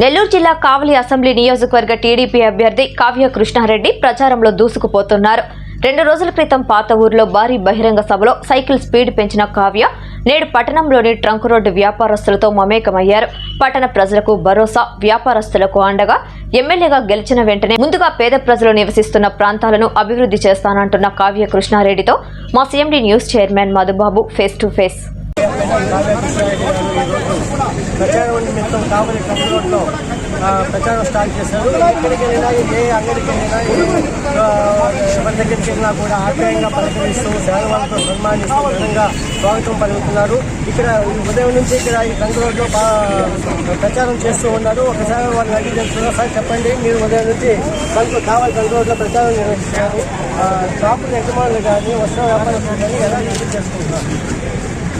నెల్లూరు జిల్లా కావలి అసెంబ్లీ నియోజకవర్గ టీడీపీ అభ్యర్థి కావ్య కృష్ణారెడ్డి ప్రచారంలో దూసుకుపోతున్నారు. రెండు రోజుల క్రితం పాత ఊరిలో భారీ బహిరంగ సభలో సైకిల్ స్పీడ్ పెంచిన కావ్య నేడు పట్టణంలోని ట్రంక్ రోడ్డు వ్యాపారస్తులతో మమేకమయ్యారు. పట్టణ ప్రజలకు భరోసా వ్యాపారస్తులకు అండగా ఎమ్మెల్యేగా గెలిచిన వెంటనే ముందుగా పేద ప్రజలు నివసిస్తున్న ప్రాంతాలను అభివృద్ధి చేస్తానంటున్న కావ్య కృష్ణారెడ్డితో మా CMD news chairman Madhubabu face to face. ప్రచారం నిమిత్తం కావలి ట్రంక్ రోడ్లో ప్రచారం స్టార్ట్ చేశారు. ఎక్కడికి వెళ్ళినా ఏ అంగడికి వెళ్ళినా ఎవరి దగ్గరికి వెళ్ళినా కూడా ఆప్యాయంగా పలకరిస్తూ సేవలతో సన్మానిస్తూ ఘనంగా స్వాగతం పలుకుతున్నారు. ఇక్కడ ఉదయం నుంచి ఇక్కడ ఈ ట్రంక్ రోడ్లో ప్రచారం చేస్తూ ఉన్నారు. ఒకసారి వాళ్ళని అడిగి తెలుస్తున్నారు సార్ చెప్పండి. మీరు ఉదయం నుంచి ట్రంక్ కావాలి ట్రంక్ రోడ్లో ప్రచారం నిర్వహిస్తున్నారు. షాపులు షాపుల యజమానులు కానీ వస్త్ర వ్యాపారం కానీ ఎలా నిర్వహించేసుకుంటున్నారు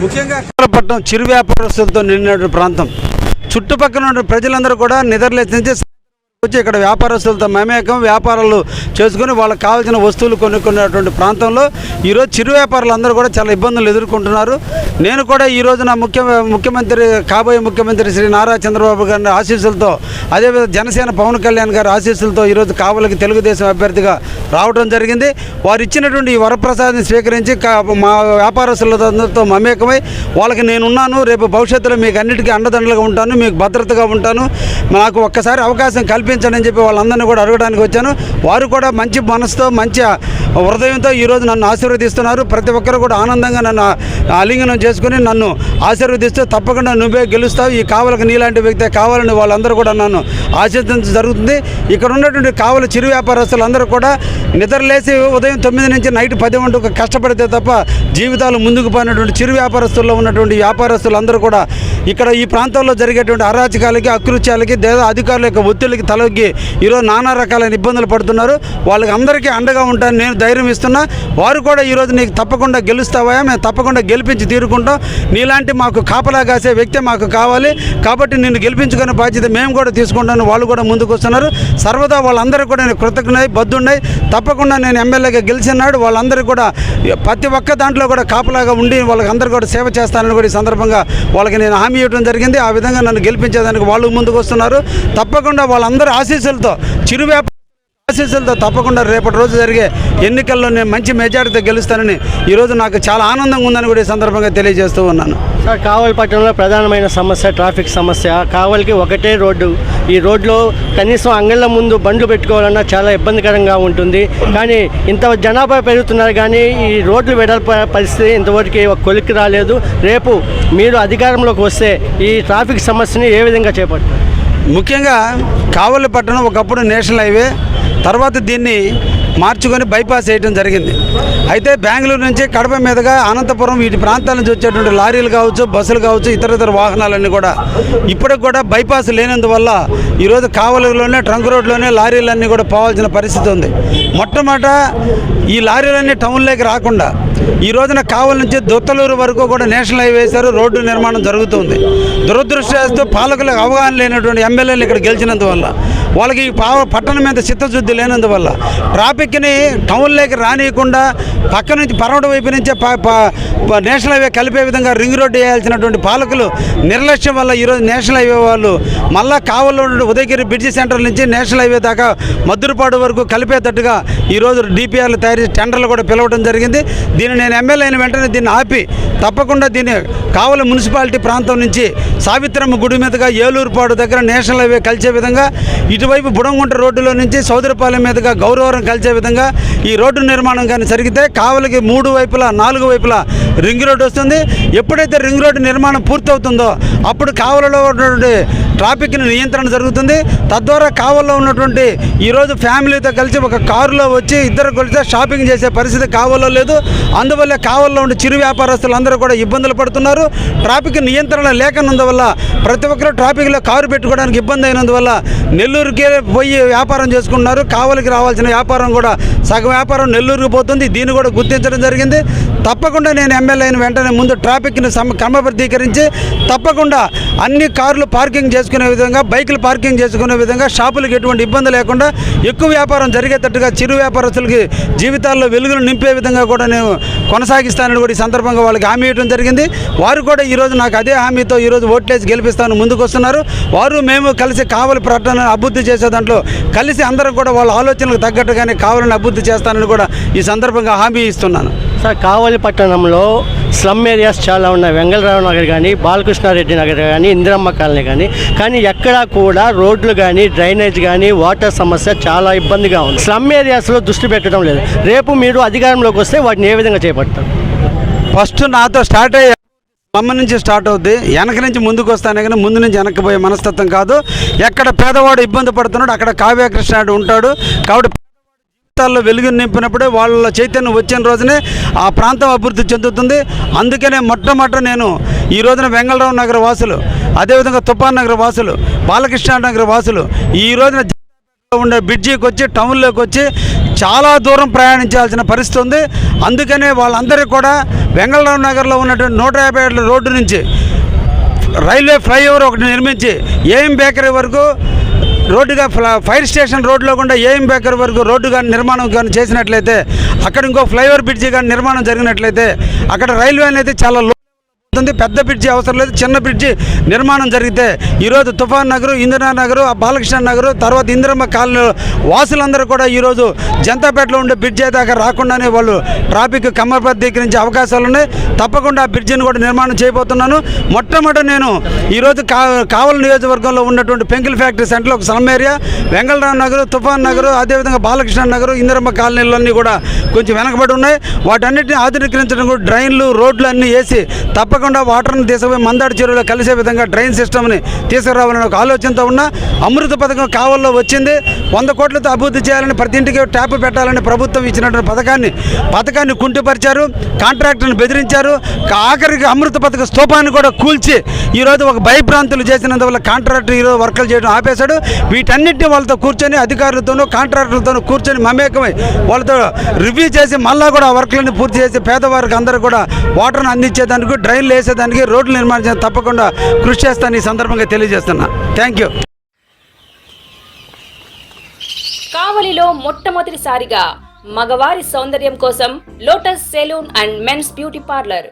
ముఖ్యంగా పట్టణం చిరు వ్యాపారస్తులతో నిండిన ప్రాంతం. చుట్టుపక్కల ఉన్న ప్రజలందరూ కూడా నిద్రలేసి వచ్చి ఇక్కడ వ్యాపారస్తులతో మమేకం వ్యాపారాలు చేసుకుని వాళ్ళకి కావాల్సిన వస్తువులు కొనుక్కునేటువంటి ప్రాంతంలో ఈరోజు చిరు వ్యాపారులు అందరూ కూడా చాలా ఇబ్బందులు ఎదుర్కొంటున్నారు. నేను కూడా ఈ రోజున ముఖ్య ముఖ్యమంత్రి కాబోయే ముఖ్యమంత్రి శ్రీ నారా చంద్రబాబు గారి ఆశీస్సులతో అదేవిధంగా జనసేన పవన్ కళ్యాణ్ గారి ఆశీస్సులతో ఈరోజు కావలికి తెలుగుదేశం అభ్యర్థిగా రావడం జరిగింది. వారు ఇచ్చినటువంటి ఈ వరప్రసాద్ని స్వీకరించి మా వ్యాపారస్తులతో మమేకమై వాళ్ళకి నేనున్నాను రేపు భవిష్యత్తులో మీకు అన్నిటికీ అండదండలుగా ఉంటాను మీకు భద్రతగా ఉంటాను. నాకు ఒక్కసారి అవకాశం సహకరించండి అని చెప్పి వాళ్ళందరినీ కూడా అడగడానికి వచ్చాను. వారు కూడా మంచి మనసుతో మంచి హృదయంతో ఈరోజు నన్ను ఆశీర్వదిస్తున్నారు. ప్రతి ఒక్కరు కూడా ఆనందంగా నన్ను ఆలింగనం చేసుకుని నన్ను ఆశీర్వదిస్తూ తప్పకుండా నువ్వే గెలుస్తావు. ఈ కావలకు నీలాంటి వ్యక్తే కావాలని వాళ్ళందరూ కూడా నన్ను ఆశీర్వదించడం జరుగుతుంది. ఇక్కడ ఉన్నటువంటి కావల చిరు వ్యాపారస్తులందరూ కూడా నిద్రలేసి ఉదయం తొమ్మిది నుంచి నైట్ పది వరకు కష్టపడితే తప్ప జీవితాలు ముందుకు పోయినటువంటి చిరు వ్యాపారస్తుల్లో ఉన్నటువంటి వ్యాపారస్తులందరూ కూడా ఇక్కడ ఈ ప్రాంతంలో జరిగేటువంటి అరాచకాలకి అకృత్యాలకి లేదా అధికారుల యొక్క ఒత్తిడికి తలొగ్గి ఈరోజు నానా రకాలైన ఇబ్బందులు పడుతున్నారు. వాళ్ళకి అందరికీ అండగా ఉంటాను నేను ధైర్యం ఇస్తున్నా. వారు కూడా ఈరోజు నీకు తప్పకుండా గెలుస్తావా మేము తప్పకుండా గెలిపించి తీరుకుంటాం. నీలాంటి మాకు కాపలా కాసే వ్యక్తి మాకు కావాలి. కాబట్టి నిన్ను గెలిపించుకునే బాధ్యత మేము కూడా తీసుకుంటాను వాళ్ళు కూడా ముందుకు వస్తున్నారు. సర్వదా వాళ్ళందరూ కూడా నేను కృతజ్ఞై బద్దున్నాయి తప్పకుండా నేను ఎమ్మెల్యేగా గెలిచినాడు వాళ్ళందరూ కూడా ప్రతి ఒక్క దాంట్లో కూడా కాపలాగా ఉండి వాళ్ళకి అందరూ కూడా సేవ చేస్తానని కూడా ఈ సందర్భంగా వాళ్ళకి నేను హామీ ఇవ్వడం జరిగింది. ఆ విధంగా నన్ను గెలిపించేదానికి వాళ్ళు ముందుకు వస్తున్నారు. తప్పకుండా వాళ్ళందరూ ఆశీస్సులతో చిరు వ్యాపార ఆశీస్సులతో తప్పకుండా రేపటి రోజు జరిగే ఎన్నికల్లో నేను మంచి మెజారిటీతో గెలుస్తానని ఈరోజు నాకు చాలా ఆనందంగా ఉందని కూడా ఈ సందర్భంగా తెలియజేస్తూ ఉన్నాను. సార్ కావలి పట్టణంలో ప్రధానమైన సమస్య ట్రాఫిక్ సమస్య. కావలికి ఒకటే రోడ్డు. ఈ రోడ్లో కనీసం అంగళ్ళ ముందు బండ్లు పెట్టుకోవాలన్నా చాలా ఇబ్బందికరంగా ఉంటుంది. కానీ ఇంత జనాభా పెరుగుతున్నారు కానీ ఈ రోడ్లు వెడల్ప పరిస్థితి ఇంతవరకు కొలిక్కి రాలేదు. రేపు మీరు అధికారంలోకి వస్తే ఈ ట్రాఫిక్ సమస్యని ఏ విధంగా చేపడతారు? ముఖ్యంగా కావలి పట్టణం ఒకప్పుడు నేషనల్ హైవే తర్వాత దీన్ని మార్చుకొని బైపాస్ చేయడం జరిగింది. అయితే బెంగళూరు నుంచి కడప మీదుగా అనంతపురం వీటి ప్రాంతాల నుంచి వచ్చేటువంటి లారీలు కావచ్చు బస్సులు కావచ్చు ఇతర ఇతర వాహనాలన్నీ కూడా ఇప్పటికి కూడా బైపాస్ లేనందువల్ల ఈరోజు కావలిలోనే ట్రంక్ రోడ్లోనే లారీలన్నీ కూడా పోవాల్సిన పరిస్థితి ఉంది. మొట్టమొదట ఈ లారీలన్నీ టౌన్లోకి రాకుండా ఈ రోజున కావలి నుంచి దొత్తలూరు వరకు కూడా నేషనల్ హైవే వేశారు రోడ్డు నిర్మాణం జరుగుతుంది. దురదృష్టవశాత్తు పాలకులకు అవగాహన లేనటువంటి ఎమ్మెల్యేలు ఇక్కడ గెలిచినందువల్ల వాళ్ళకి ఈ పట్టణం మీద చిత్తశుద్ధి లేనందువల్ల ట్రాఫిక్ని టౌన్లోకి రానియకుండా పక్క నుంచి పరమట వైపు నుంచే ప- ప- నేషనల్ హైవే కలిపే విధంగా రింగ్ రోడ్డు వేయాల్సినటువంటి పాలకులు నిర్లక్ష్యం వల్ల ఈరోజు నేషనల్ హైవే వాళ్ళు మళ్ళా కావల్లో ఉన్న ఉదయగిరి బ్రిడ్జి సెంటర్ నుంచి నేషనల్ హైవే దాకా మద్దురుపాడు వరకు కలిపేటట్టుగా ఈరోజు డిపిఆర్లు తయారు చేసి టెండర్లు కూడా పిలవడం జరిగింది. దీన్ని నేను ఎమ్మెల్యే అయిన వెంటనే దీన్ని ఆపి తప్పకుండా దీన్ని కావల మున్సిపాలిటీ ప్రాంతం నుంచి సావిత్రమ్మ గుడి మీదుగా ఏలూరుపాడు దగ్గర నేషనల్ హైవే కలిసే విధంగా ఇటువైపు బుడంగుంట రోడ్డులో నుంచి సౌదరపాలెం మీదుగా గౌరవరం కలిసే విధంగా ఈ రోడ్డు నిర్మాణం కానీ జరిగితే కావలికి మూడు వైపులా నాలుగు వైపులా రింగ్ రోడ్డు వస్తుంది. ఎప్పుడైతే రింగ్ రోడ్డు నిర్మాణం పూర్తవుతుందో అప్పుడు కావలలో ఉన్నటువంటి ట్రాఫిక్ని నియంత్రణ జరుగుతుంది. తద్వారా కావల్లో ఉన్నటువంటి ఈరోజు ఫ్యామిలీతో కలిసి ఒక కారులో వచ్చి ఇద్దరు కలిసి షాపింగ్ చేసే పరిస్థితి కావల్లో లేదు. అందువల్ల కావల్లో ఉండే చిరు వ్యాపారస్తులు అందరూ కూడా ఇబ్బందులు పడుతున్నారు. ట్రాఫిక్ నియంత్రణ లేకనందువల్ల ప్రతి ఒక్కరు ట్రాఫిక్లో కారు పెట్టుకోవడానికి ఇబ్బంది అయినందువల్ల నెల్లూరుకే నెల్లూరుకి పోయి వ్యాపారం చేసుకుంటున్నారు. కావలికి రావాల్సిన వ్యాపారం కూడా సగం వ్యాపారం నెల్లూరుకి పోతుంది. దీన్ని కూడా గుర్తించడం జరిగింది. తప్పకుండా నేను ఎమ్మెల్యే అయిన వెంటనే ముందు ట్రాఫిక్ని సమ క్రమబద్ధీకరించి తప్పకుండా అన్ని కార్లు పార్కింగ్ చేసుకునే విధంగా బైకులు పార్కింగ్ చేసుకునే విధంగా షాపులకు ఎటువంటి ఇబ్బంది లేకుండా ఎక్కువ వ్యాపారం జరిగేటట్టుగా చిరు వ్యాపారస్తులకి జీవితాల్లో వెలుగులు నింపే విధంగా కూడా నేను కొనసాగిస్తానని కూడా ఈ సందర్భంగా వాళ్ళకి హామీ ఇవ్వడం జరిగింది. వారు కూడా ఈరోజు నాకు అదే హామీతో ఈరోజు ఓట్లేసి గెలిపిస్తాను ముందుకు వస్తున్నారు వారు మేము కలిసి కావలి ప్రకటన అభివృద్ధి చేసే దాంట్లో కలిసి అందరం కూడా వాళ్ళ ఆలోచనలకు తగ్గట్టుగానే కావాలని అభివృద్ధి చేస్తానని కూడా ఈ సందర్భంగా హామీ ఇస్తున్నాను. కావలి పట్టణంలో స్లమ్ ఏరియాస్ చాలా ఉన్నాయి. వెంగళరావు నగర్ కానీ బాలకృష్ణారెడ్డి నగర్ కానీ ఇందిరమ్మ కాలనీ కానీ. కానీ ఎక్కడా కూడా రోడ్లు కానీ డ్రైనేజ్ కానీ వాటర్ సమస్య చాలా ఇబ్బందిగా ఉంది. స్లమ్ ఏరియాస్లో దృష్టి పెట్టడం లేదు. రేపు మీరు అధికారంలోకి వస్తే వాటిని ఏ విధంగా చేపడతారు? ఫస్ట్ నాతో స్టార్ట్ అయ్యే మమ్మ నుంచి స్టార్ట్ అవుద్ది. వెనక నుంచి ముందుకు వస్తానే కానీ ముందు నుంచి వెనక్కి పోయే మనస్తత్వం కాదు. ఎక్కడ పేదవాడు ఇబ్బంది పడుతున్నాడు అక్కడ కావ్యకృష్ణాడు ఉంటాడు. కాబట్టి ప్రాంతాల్లో వెలుగు నింపినప్పుడే వాళ్ళ చైతన్యం వచ్చిన రోజునే ఆ ప్రాంతం అభివృద్ధి చెందుతుంది. అందుకనే మొట్టమొదట నేను ఈ రోజున వెంగళరావు నగర వాసులు అదేవిధంగా తుపాన్ నగర వాసులు బాలకృష్ణ నగర వాసులు ఈ రోజున ఉండే బ్రిడ్జికి వచ్చి టౌన్లోకి వచ్చి చాలా దూరం ప్రయాణించాల్సిన పరిస్థితి ఉంది. అందుకనే వాళ్ళందరికీ కూడా వెంగళరావు నగర్లో ఉన్నటువంటి నూట యాభై ఏళ్ళ రోడ్డు నుంచి రైల్వే ఫ్లైఓవర్ ఒకటి నిర్మించి ఏఎం బేకరీ వరకు రోడ్డుగా ఫైర్ స్టేషన్ రోడ్లో కూడా ఏఎం బేకర్ వరకు రోడ్డు కానీ నిర్మాణం కానీ చేసినట్లయితే అక్కడ ఇంకో ఫ్లైఓవర్ బ్రిడ్జి కానీ నిర్మాణం జరిగినట్లయితే అక్కడ రైల్వే అనేది చాలా లో ఉంది పెద్ద బ్రిడ్జి అవసరం లేదు. చిన్న బ్రిడ్జి నిర్మాణం జరిగితే ఈరోజు తుఫాన్ నగరు ఇందిరా నగరు ఆ బాలకృష్ణ నగరు తర్వాత ఇందిరమ్మ కాలనీ వాసులందరూ కూడా ఈరోజు జంతాపేటలో ఉండే బ్రిడ్జి దాకా రాకుండానే వాళ్ళు ట్రాఫిక్ క్రమబద్ధీకరించే అవకాశాలు ఉన్నాయి. తప్పకుండా ఆ బ్రిడ్జిని కూడా నిర్మాణం చేయబోతున్నాను. మొట్టమొదట నేను ఈరోజు కా కావల నియోజకవర్గంలో ఉన్నటువంటి పెంకిల్ ఫ్యాక్టరీ సెంటర్లో ఒక సలం ఏరియా వెంగళరావు నగరు తుఫాన్ నగరు అదేవిధంగా బాలకృష్ణ నగరు ఇందిరమ్మ కాలనీలన్నీ కూడా కొంచెం వెనకబడి ఉన్నాయి. వాటన్నిటిని ఆధునీకరించడం కూడా డ్రైన్లు రోడ్లు అన్నీ వేసి తప్పకుండా వాటర్ని తీసుకుపోయి మందాడి చెరువులో కలిసే విధంగా డ్రైన్ సిస్టమ్ని తీసుకురావాలని ఒక ఆలోచనతో ఉన్న అమృత పథకం కావల్లో వచ్చింది. వంద కోట్లతో అభివృద్ధి చేయాలని ప్రతి ఇంటికి ట్యాప్ పెట్టాలని ప్రభుత్వం ఇచ్చినటువంటి పథకాన్ని పథకాన్ని కుంటుపరిచారు. కాంట్రాక్టర్ని బెదిరించారు. ఆఖరికి అమృత పథక స్తూపాన్ని కూడా కూల్చి ఈరోజు ఒక భయభ్రాంతులు చేసినందువల్ల కాంట్రాక్టర్ ఈరోజు వర్కులు చేయడం ఆపేశాడు. వీటన్నిటిని వాళ్ళతో కూర్చొని అధికారులతోనూ కాంట్రాక్టర్లతోనూ కూర్చొని మమేకమై వాళ్ళతో రివ్యూ చేసి మళ్ళా కూడా ఆ పూర్తి చేసి పేదవారికి అందరూ కూడా వాటర్ను అందించేదానికి డ్రైన్లు వేసేదానికి రోడ్లు నిర్మాణం తప్పకుండా కృషి చేస్తాను ఈ సందర్భంగా తెలియజేస్తున్నా. థ్యాంక్ యూ కావలిలో మొట్టమొదటిసారిగా మగవారి సౌందర్యం కోసం Lotus Salon and Men's Beauty Parlour.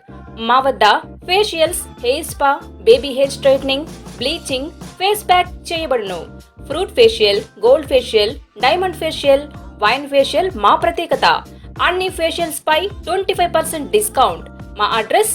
మా వద్ద facials hair spa baby hair straightening bleaching face pack చేయబడును. Fruit facial gold facial diamond facial wine facial మా ప్రత్యేకత. అన్ని ఫేషియల్స్ పై ట్వంటీ ఫైవ్ పర్సెంట్ డిస్కౌంట్. మా అడ్రస్